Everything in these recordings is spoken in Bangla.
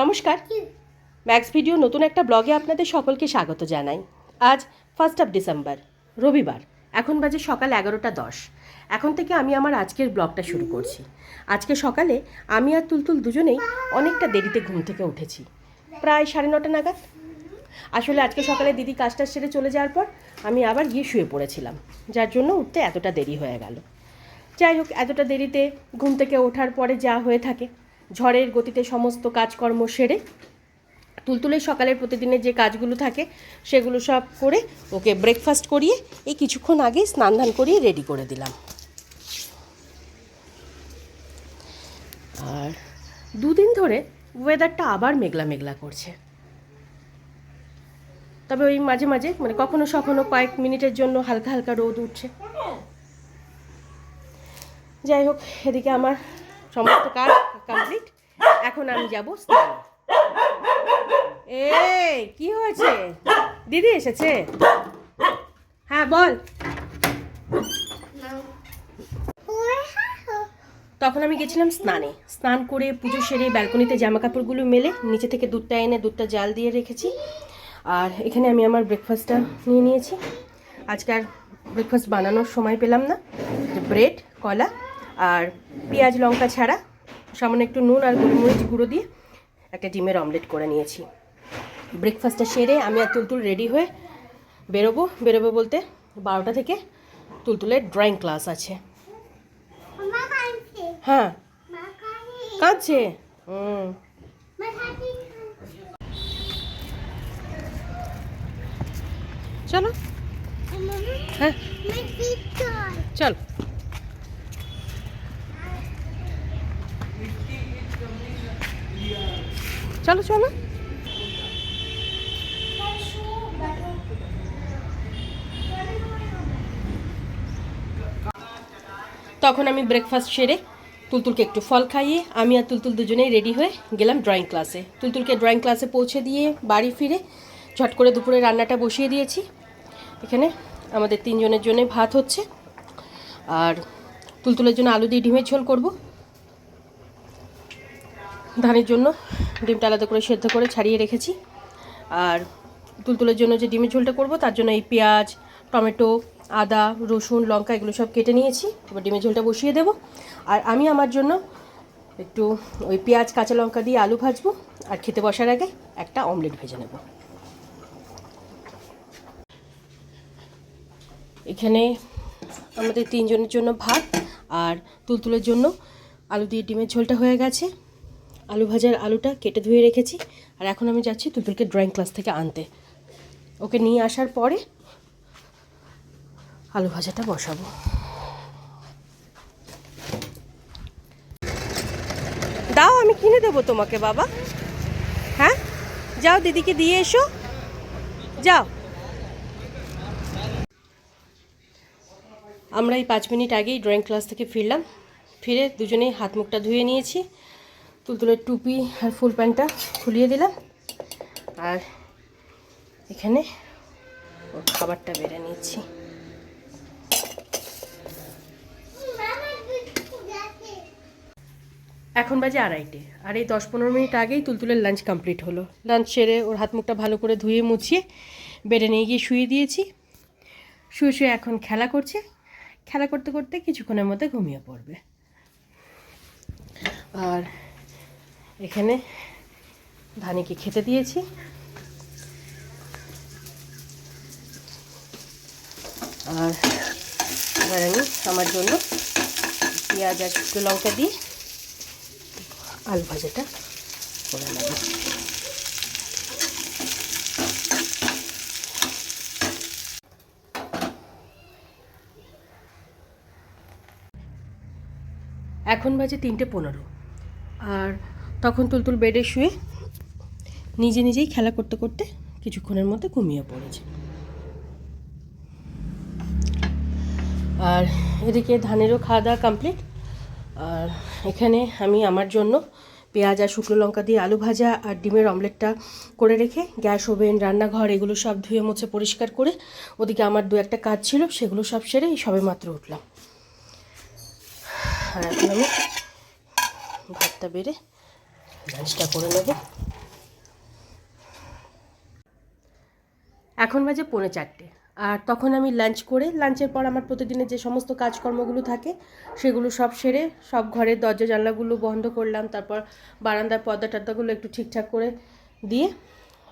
নমস্কার। ম্যাক্স ভিডিও নতুন একটা ব্লগে আপনাদের সকলকে স্বাগত জানাই। আজ ফার্স্ট অফ ডিসেম্বর রবিবার। এখন বাজে সকাল এগারোটা দশ। এখন থেকে আমি আমার আজকের ব্লগটা শুরু করছি। আজকে সকালে আমি আর তুলতুল দুজনেই অনেকটা দেরিতে ঘুম থেকে উঠেছি। প্রায় সাড়ে নটা নাগাদ। আসলে আজকে সকালে দিদি কাজটা সেরে চলে যাওয়ার পর আমি আবার গিয়ে শুয়ে পড়েছিলাম যার জন্য উঠতে এতটা দেরি হয়ে গেল। যাই হোক এতটা দেরিতে ঘুম থেকে ওঠার পরে যা হয়ে থাকে। ঝড়ের গতিতে সমস্ত কাজকর্ম সেরে তুলতুলের সকালের প্রতিদিনের যে কাজগুলো থাকে সেগুলো সব করে ওকে ব্রেকফাস্ট করিয়ে এই কিছুক্ষণ আগে স্নান ধান করিয়ে রেডি করে দিলাম। আর দুদিন ধরে ওয়েদারটা আবার মেঘলা মেঘলা করছে। তবে ওই মাঝে মাঝে মানে কখনো সখনো কয়েক মিনিটের জন্য হালকা হালকা রোদ উঠছে। যাই হোক, এদিকে আমার সমস্ত কাজ কমপ্লিট। এখন আমি যাব স্নানে। এই, কি হয়েছে? দিদি এসেছে? হ্যাঁ বল। তখন আমি গেছিলাম স্নানে। স্নান করে পুজো সেরে ব্যালকনিতে জামা কাপড়গুলো মেলে নিচে থেকে দুধটা এনে দুধটা জাল দিয়ে রেখেছি। আর এখানে আমি আমার ব্রেকফাস্টটা নিয়ে নিয়েছি। আজকে আর ব্রেকফাস্ট বানানোর সময় পেলাম না। ব্রেড, কলা আর পেঁয়াজ, লঙ্কা ছাড়া সামান্য একটু নুন আর গোলমরিচ গুঁড়ো দিয়ে একটা ডিমের অমলেট করে নিয়েছি ব্রেকফাস্টটা সেরে আমি আর তুলতুল রেডি হয়ে বেরোবো বেরোবো বলতে বারোটা থেকে তুলতুলের ড্রয়িং ক্লাস আছে হ্যাঁ কাঁদছে হুম চলো হ্যাঁ চল চলো চলো। তখন আমি ব্রেকফাস্ট সেরে তুলতুলকে একটু ফল খাইয়ে, আমি আর তুলতুল দুজনেই রেডি হয়ে গেলাম ড্রয়িং ক্লাসে তুলতুলকে ড্রয়িং ক্লাসে পৌঁছে দিয়ে বাড়ি ফিরে ঝট করে দুপুরে রান্নাটা বসিয়ে দিয়েছি। এখানে আমাদের তিনজনের জন্য ভাত হচ্ছে। আর তুলতুলের জন্য আলু দিয়ে ডিমের ঝোল করব। ধানের জন্য ডিমটা আলাদা করে সেদ্ধ করে ছাড়িয়ে রেখেছি। আর তুলতুলের জন্য যে ডিমের ঝোলটা করব, তার জন্য এই পেঁয়াজ, টমেটো, আদা, রসুন, লঙ্কা এগুলো সব কেটে নিয়েছি। এবার ডিমের ঝোলটা বসিয়ে দেবো। আর আমি আমার জন্য একটু ওই পেঁয়াজ, কাঁচা লঙ্কা দিয়ে আলু ভাজবো আর খেতে বসার আগে একটা অমলেট ভেজে নেব। এখানে আমাদের তিনজনের জন্য ভাত আর তুলতুলের জন্য আলু দিয়ে ডিমের ঝোলটা হয়ে গেছে। আলু ভাজার আলুটা কেটে ধুয়ে রেখেছি। আর এখন আমি যাচ্ছি তুলতুলকে ড্রয়িং ক্লাস থেকে আনতে। ওকে নিয়ে আসার পরে আলু ভাজাটা বসাবো। দাও, আমি কিনে দেবো তোমাকে, বাবা। হ্যাঁ? যাও, দিদিকে দিয়ে এসো। যাও। আমরা এই পাঁচ মিনিট আগেই ড্রয়িং ক্লাস থেকে ফিরলাম। ফিরে দুজনেই হাত মুখটা ধুয়ে নিয়েছি। তুলতুলের টুপি আর ফুল প্যান্টটা খুলিয়ে দিলাম। আর এখানে ওর খাবারটা বেড়ে নিচ্ছি। এখন বাজে আড়াইটে। আর এই দশ পনেরো মিনিট আগেই তুলতুলের লাঞ্চ কমপ্লিট হলো। লাঞ্চ সেরে ওর হাত মুখটা ভালো করে ধুয়ে মুছিয়ে বেডে নিয়ে গিয়ে শুয়ে দিয়েছি। শুয়ে শুয়ে এখন খেলা করছে। খেলা করতে করতে কিছুক্ষণের মধ্যে ঘুমিয়ে পড়বে। আর এখানে ধানিকে খেতে দিয়েছি। আর এবার আমি আমার জন্য পেঁয়াজ আর শুকনো লঙ্কা দিয়ে আলু ভাজাটা করে নেব। এখন বাজে তিনটে পনেরো। আর তখন তুলতুল বেডে শুয়ে নিজে নিজেই খেলা করতে করতে কিছুক্ষণের মধ্যে ঘুমিয়ে পড়েছে। আর এদিকে ধানেরও খাওয়া দাওয়া কমপ্লিট আর এখানে আমি আমার জন্য পেঁয়াজ আর শুকনো লঙ্কা দিয়ে আলু ভাজা আর ডিমের অমলেটটা করে রেখে গ্যাস ওভেন, রান্নাঘর এগুলো সব ধুয়ে মুছে পরিষ্কার করে ওদিকে আমার দু একটা কাজ ছিল, সেগুলো সব সেরে সবে মাত্র উঠলাম। আর এখন আমি ভাতটা বেড়ে লাঞ্চটা করে নেব। এখন বাজে পৌনে চারটে। আর তখন আমি লাঞ্চ করে লাঞ্চের পর আমার প্রতিদিনের যে সমস্ত কাজকর্মগুলো থাকে, সেগুলো সব সেরে সব ঘরের দরজা জানলাগুলো বন্ধ করলাম। তারপর বারান্দার পর্দা টর্দাগুলো একটু ঠিকঠাক করে দিয়ে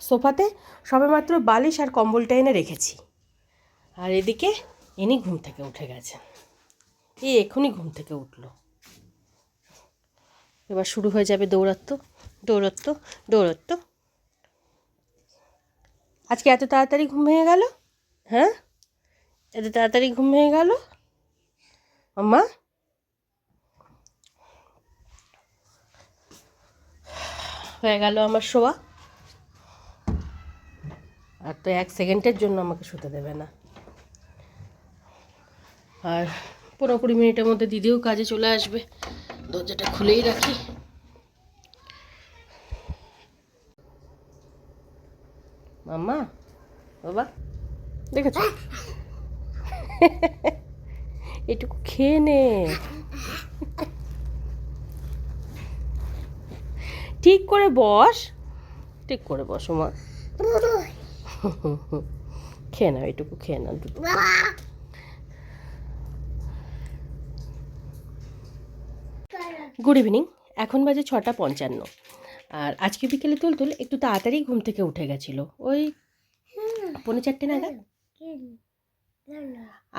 সোফাতে সবেমাত্র বালিশ আর কম্বলটা এনে রেখেছি। আর এদিকে এনি ঘুম থেকে উঠে গেছেন। এই এখনই ঘুম থেকে উঠল। এবার শুরু হয়ে যাবে দৌড়াত্ম দৌড়াত্ম দৌড়াত্ম আজকে এত তাড়াতাড়ি ঘুম ভেঙে গেল? হ্যাঁ? এত তাড়াতাড়ি ঘুম ভেঙে গেল? আম্মা? হয়ে গেল আমার শোয়া। আর তো এক সেকেন্ডের জন্য আমাকে শুতে দেবে না। আর পনেরো কুড়ি মিনিটের মধ্যে দিদিও কাজে চলে আসবে। দরজাটা খুলেই রাখি। মাম্মা, বাবা, দেখেছ? এটুকু খেয়ে নে। ঠিক করে বস। ঠিক করে বস, মা। খেয়ে নাও, এটুকু খেয়ে নাও, দুটো। গুড ইভিনিং এখন বাজে ছটা পঞ্চান্ন। আর আজকে বিকেলে তুলতুল একটু তাড়াতাড়ি ঘুম থেকে উঠে গেছিল। ওই পৌনে চারটে নাগাদ?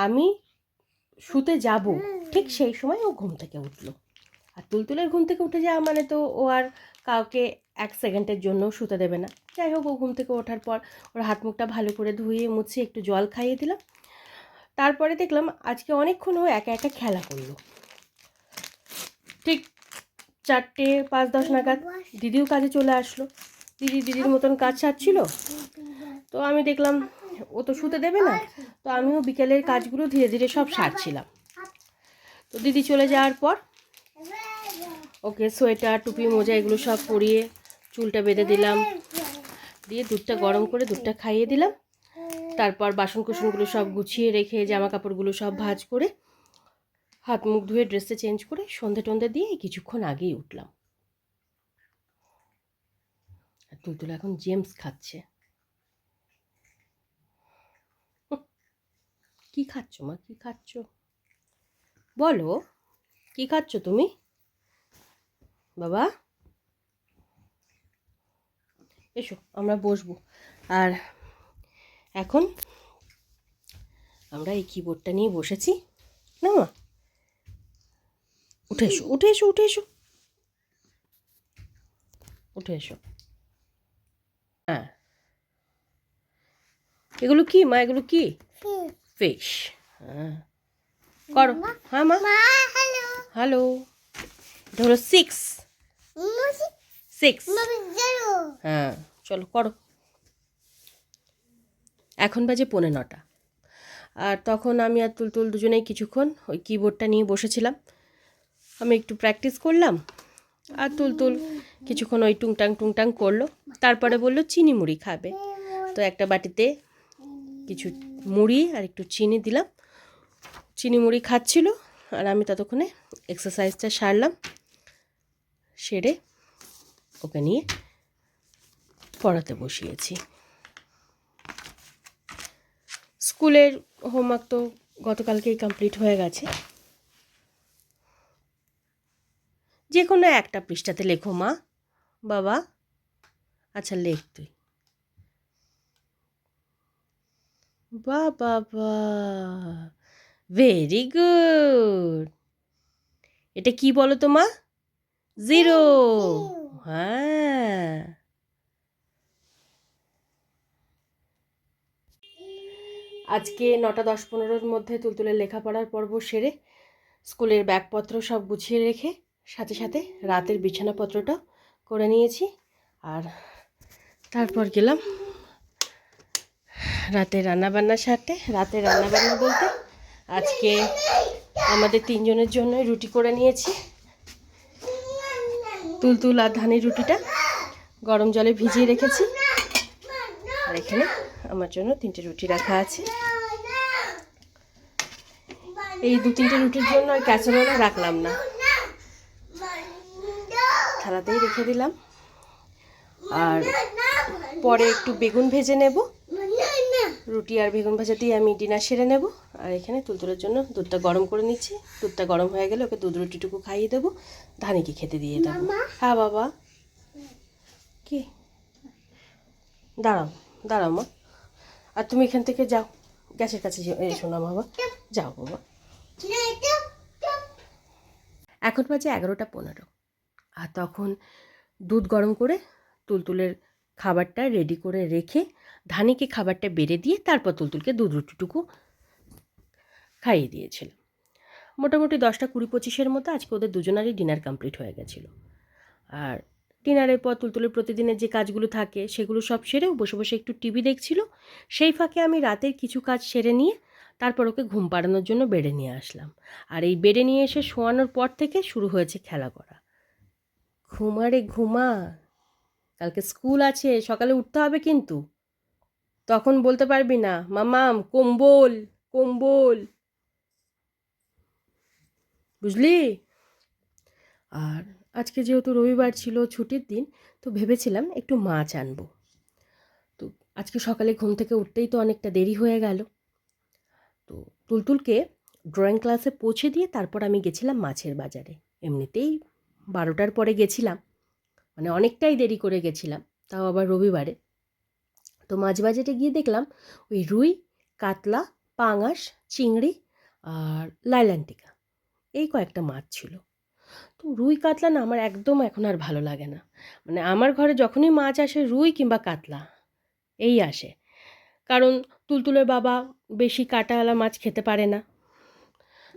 আমি শুতে যাব। ঠিক সেই সময় ও ঘুম থেকে উঠল। আর তুলতুলের ঘুম থেকে উঠে যাওয়া মানে তো ও আর কাউকে এক সেকেন্ডের জন্য শুতে দেবে না। যাই হোক, ও ঘুম থেকে ওঠার পর ওর হাত মুখটা ভালো করে ধুয়ে মুছে একটু জল খাইয়ে দিলাম। তারপরে দেখলাম আজকে অনেকক্ষণ ও একা একা খেলা করল। ঠিক চারটে পাঁচ দশ নাগাদ দিদিও কাজে চলে আসলো। দিদি দিদির মতন কাজ সারছিল। তো আমি দেখলাম ও তো শুতে দেবে না। তো আমিও বিকেলের কাজগুলো ধীরে ধীরে সব সারছিলাম। তো দিদি চলে যাওয়ার পর ওকে সোয়েটার, টুপি, মোজা এগুলো সব পরিয়ে চুলটা বেঁধে দিলাম। দিয়ে দুধটা গরম করে দুধটা খাইয়ে দিলাম। তারপর বাসন কুসনগুলো সব গুছিয়ে রেখে জামা কাপড়গুলো সব ভাজ করে হাত মুখ ধুয়ে ড্রেসটা চেঞ্জ করে সন্ধে টন্ধে দিয়ে কিছুক্ষণ আগেই উঠলাম। আর তুলতুল এখন জেমস খাচ্ছে। কি খাচ্ছ মা? কি খাচ্ছ? বলো, কি খাচ্ছ তুমি? বাবা? এসো, আমরা বসবো। আর এখন আমরা এই কিবোর্ডটা নিয়ে বসেছি। না মা? উঠে এসো উঠে এসো উঠে এসো। উঠে এসো। হ্যাঁ। এগুলো কি মা? এগুলো কি? ফিশ হ্যাঁ। করো। হ্যাঁ মা। হ্যালো এটা হলো সিক্স সিক্স হ্যাঁ চলো করো। এখন বাজে পৌনে নটা। আর তখন আমি আর তুলতুল দুজনেই কিছুক্ষণ ওই কিবোর্ডটা নিয়ে বসেছিলাম। আমি একটু প্র্যাকটিস করলাম, আর তুলতুল কিছুক্ষণ ওই টুংটাং টুংটাং করল। তারপরে বলল, চিনি মুড়ি খাবে। তো একটা বাটিতে কিছু মুড়ি আর একটু চিনি দিলাম। চিনি মুড়ি খাচ্ছিল, আর আমি ততক্ষণে এক্সারসাইজটা সারলাম, সেরে ওকে নিয়ে পড়াতে বসিয়েছি। স্কুলের হোমওয়ার্ক তো গতকালকেই কমপ্লিট হয়ে গেছে। যে কোনো একটা পৃষ্ঠাতে লেখো, মা। বাবা আচ্ছা লেখ তুই। বা বাবা ভেরি গুড এটা কি বলো তো, মা? জিরো হ্যাঁ। আজকে নটা দশ পনেরোর মধ্যে তুলতুলের লেখাপড়ার পর্ব সেরে, স্কুলের ব্যাগপত্র সব গুছিয়ে রেখে সাথে সাথে রাতের বিছানাপত্রটা করে নিয়েছি। আর তারপর গেলাম রাতে রান্নাবান্না সারতে রাতে রান্নাবান্না বলতে আজকে আমাদের তিনজনের জন্য রুটি করে নিয়েছি। তুলতুল আর ধানের রুটিটা গরম জলে ভিজিয়ে রেখেছি। আর এখানে আমার জন্য তিনটে রুটি রাখা আছে। এই দু তিনটে রুটির জন্য আর ক্যাসারোলা রাখলাম না। থালাতেই রেখে দিলাম। আর পরে একটু বেগুন ভেজে নেব। রুটি আর বেগুন ভাজা দিয়ে আমি ডিনার সেরে নেব। আর এখানে তুলতুলের জন্য দুধটা গরম করে নিচ্ছি। দুধটা গরম হয়ে গেলে ওকে দুধ রুটিটুকু খাইয়ে দেবো। ধানিকে খেতে দিয়ে দেবো। হ্যাঁ বাবা। কি? দাঁড়াও দাঁড়াও মা। আর তুমি এখান থেকে যাও। গ্যাসের কাছে এসো না বাবা। যাও বাবা। এখন বাজে এগারোটা পনেরো। আর তখন দুধ গরম করে তুলতুলের খাবারটা রেডি করে রেখে ধানিকে খাবারটা বেড়ে দিয়ে তারপর তুলতুলকে দুধ রুটিটুকু খাইয়ে দিয়েছিল। মোটামুটি দশটা কুড়ি পঁচিশের মতো আজকে ওদের দুজনারই ডিনার কমপ্লিট হয়ে গেছিল। আর ডিনারের পর তুলতুলের প্রতিদিনের যে কাজগুলো থাকে সেগুলো সব সেরেও বসে বসে একটু টিভি দেখছিল। সেই ফাঁকে আমি রাতের কিছু কাজ সেরে নিয়ে তারপর ওকে ঘুম পাড়ানোর জন্য বেডে নিয়ে আসলাম। আর এই বেডে নিয়ে এসে শোয়ানোর পর থেকে শুরু হয়েছে খেলা করা। ঘুমা রে ঘুমা। কালকে স্কুল আছে, সকালে উঠতে হবে কিন্তু। তখন বলতে পারবি না, মামাম, কম্বল কম্বল। বুঝলি? আর আজকে যেহেতু রবিবার ছিল ছুটির দিন, তো ভেবেছিলাম একটু মাছ আনব। তো আজকে সকালে ঘুম থেকে উঠতেই তো অনেকটা দেরি হয়ে গেল। তো তুলতুলকে ড্রয়িং ক্লাসে পৌঁছে দিয়ে তারপর আমি গেছিলাম মাছের বাজারে। এমনিতেই বারোটার পরে গেছিলাম। মানে অনেকটাই দেরি করে গেছিলাম, তাও আবার রবিবারে। তো মাছ গিয়ে দেখলাম ওই রুই, কাতলা, পাঙাশ, চিংড়ি আর লাইলান্টিকা এই কয়েকটা মাছ ছিল। তো রুই, কাতলা না আমার একদম এখন আর ভালো লাগে না। মানে আমার ঘরে যখনই মাছ আসে রুই কিংবা কাতলা, এই আসে। কারণ তুলতুলের বাবা বেশি কাটাওয়ালা মাছ খেতে পারে না।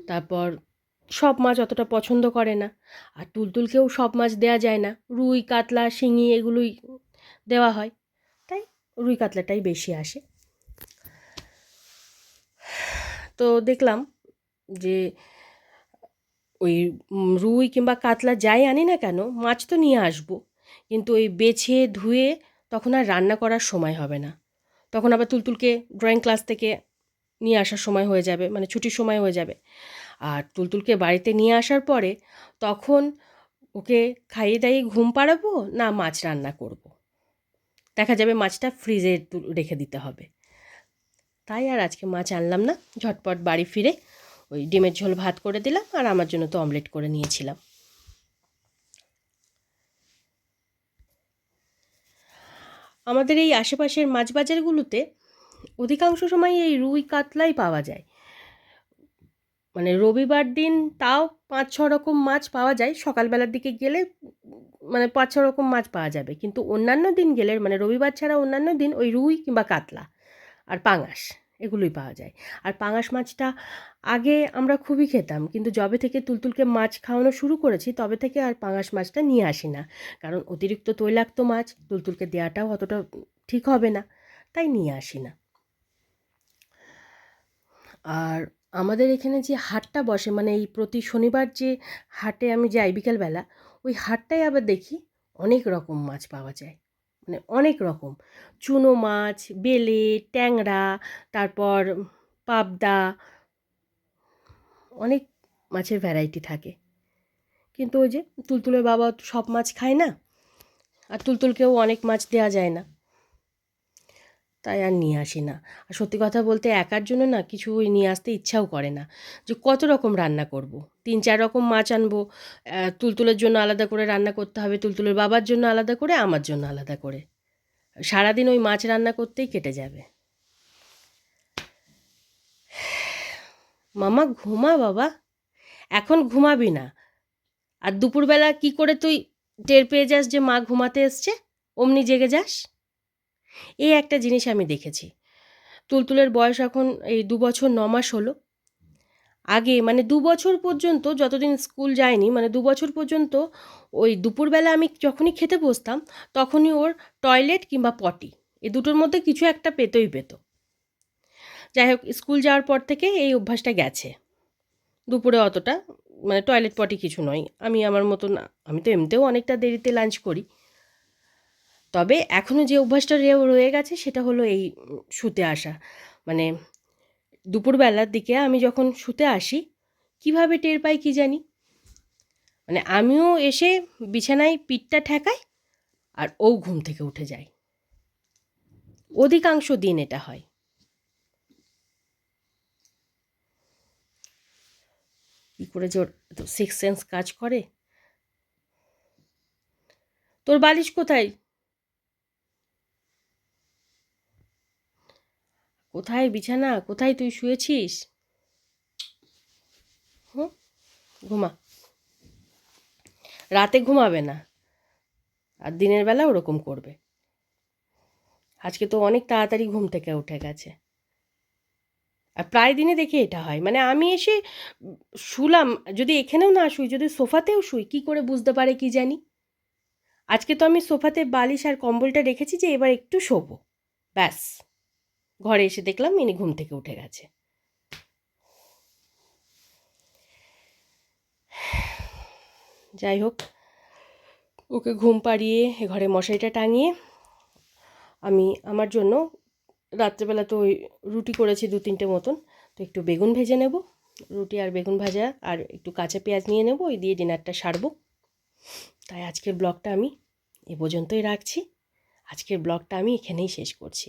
তারপর সব মাছ অতটা পছন্দ করে না। আর তুলতুলকেও সব মাছ দেওয়া যায় না। রুই, কাতলা, শিঙি এগুলোই দেওয়া হয়। তাই রুই, কাতলাটাই বেশি আসে। তো দেখলাম যে ওই রুই কিংবা কাতলা যাই আনি না কেন, মাছ তো নিয়ে আসব। কিন্তু ওই বেছে, ধুয়ে তখন আর রান্না করার সময় হবে না। তখন আবার তুলতুলকে ড্রয়িং ক্লাস থেকে নিয়ে আসার সময় হয়ে যাবে মানে ছুটির সময় হয়ে যাবে। আর তুলতুলকে বাড়িতে নিয়ে আসার পরে তখন ওকে খাইয়ে দাইয়ে ঘুম পাড়াবো না মাছ রান্না করব। দেখা যাবে মাছটা ফ্রিজে রেখে দিতে হবে। তাই আর আজকে মাছ আনলাম না। ঝটপট বাড়ি ফিরে ওই ডিমের ঝোল ভাত করে দিলাম আর আমার জন্য তো অমলেট করে নিয়েছিলাম। আমাদের এই আশেপাশের মাছ বাজারগুলোতে অধিকাংশ সময় এই রুই কাতলাই পাওয়া যায়। মানে রবিবার দিন তাও পাঁচ, ছ রকম মাছ পাওয়া যায়। সকালবেলার দিকে গেলে মানে পাঁচ, ছ রকম মাছ পাওয়া যাবে। কিন্তু অন্যান্য দিন গেলে মানে রবিবার ছাড়া অন্যান্য দিন ওই রুই কিংবা কাতলা আর পাঙাশ এগুলোই পাওয়া যায়। আর পাঙাশ মাছটা আগে আমরা খুবই খেতাম, কিন্তু যবে থেকে তুলতুলকে মাছ খাওয়ানো শুরু করেছি, তবে থেকে আর পাঙাশ মাছটা নিয়ে আসি না। কারণ অতিরিক্ত তৈলাক্ত মাছ তুলতুলকে দেওয়াটাও অতটা ঠিক হবে না, তাই নিয়ে আসি না। আর আমাদের এখানে যে হাটটা বসে মানে এই প্রতি শনিবার যে হাটে আমি যাই বিকালবেলা, ওই হাটটায় আবার দেখি অনেক রকম মাছ পাওয়া যায়। মানে অনেক রকম। চুনো মাছ, বেলে, ট্যাংরা, তারপর পাবদা, অনেক মাছের ভ্যারাইটি থাকে। কিন্তু ওই যে তুলতুলের বাবা সব মাছ খায় না, আর তুলতুলকেও অনেক মাছ দেওয়া যায় না। তাই আর নিয়ে আসি না। আর সত্যি কথা বলতে একার জন্য না কিছু ওই নিয়ে আসতে ইচ্ছাও করে না। যে কত রকম রান্না করব। তিন চার রকম মাছ আনব তুলতুলের জন্য আলাদা করে রান্না করতে হবে, তুলতুলের বাবার জন্য আলাদা করে, আমার জন্য আলাদা করে। সারাদিন ওই মাছ রান্না করতেই কেটে যাবে। মামা ঘুমা বাবা? এখন ঘুমাবি না। আর দুপুরবেলা কি করে তুই টের পেয়ে যাস যে মা ঘুমাতে এসছে? অমনি জেগে যাস? এই একটা জিনিস আমি দেখেছি। তুলতুলের বয়স এখন এই দু বছর ন মাস হলো। আগে মানে দু বছর পর্যন্ত যতদিন স্কুল যায়নি মানে দু বছর পর্যন্ত ওই দুপুরবেলা আমি যখনই খেতে বসতাম, তখনই ওর টয়লেট কিংবা পটি, এই দুটোর মধ্যে কিছু একটা পেতই পেত। যাই হোক, স্কুল যাওয়ার পর থেকে এই অভ্যাসটা গেছে। দুপুরে অতটা মানে টয়লেট পটি কিছু নয়। আমি আমার মতন, আমি তো এমনিতেও অনেকটা দেরিতে লাঞ্চ করি। তবে এখনও যে অভ্যাসটা রয়ে গেছে সেটা হলো এই শুতে আসা। মানে দুপুরবেলার দিকে আমি যখন শুতে আসি, কীভাবে টের পাই কি জানি? মানে আমিও এসে বিছানায় পিঠটা ঠেকাই আর ও ঘুম থেকে উঠে যায়। অধিকাংশ দিন এটা হয়। কি করে জোর সিক্স সেন্স কাজ করে? তোর বালিশ কোথায়? কোথায় বিছানা? কোথায় তুই শুয়েছিস? ঘুমা। রাতে ঘুমাবে না। আর দিনের বেলা ওরকম করবে। আজকে তো অনেক তাড়াতাড়ি ঘুম থেকে উঠে গেছে। আর প্রায় দিনে দেখি এটা হয়। মানে আমি এসে শুলাম, যদি এখানেও না শুই, যদি সোফাতেও শুই, কি করে বুঝতে পারে কি জানি? আজকে তো আমি সোফাতে বালিশ আর কম্বলটা রেখেছি যে এবার একটু শোবো। ব্যাস। ঘরে এসে দেখলাম ইনি ঘুম থেকে উঠে গেছে। যাই হোক, ওকে ঘুম পাড়িয়ে এ ঘরে মশারিটা টাঙিয়ে আমি আমার জন্য রাত্রেবেলা তো ওই রুটি করেছি দু তিনটে মতন, তো একটু বেগুন ভেজে নেব। রুটি আর বেগুন ভাজা আর একটু কাঁচা পেঁয়াজ নিয়ে নেব, ওই দিয়ে ডিনারটা সারবো। তাই আজকের ব্লগটা আমি এ পর্যন্তই রাখছি। আজকের ব্লগটা আমি এখানেই শেষ করছি।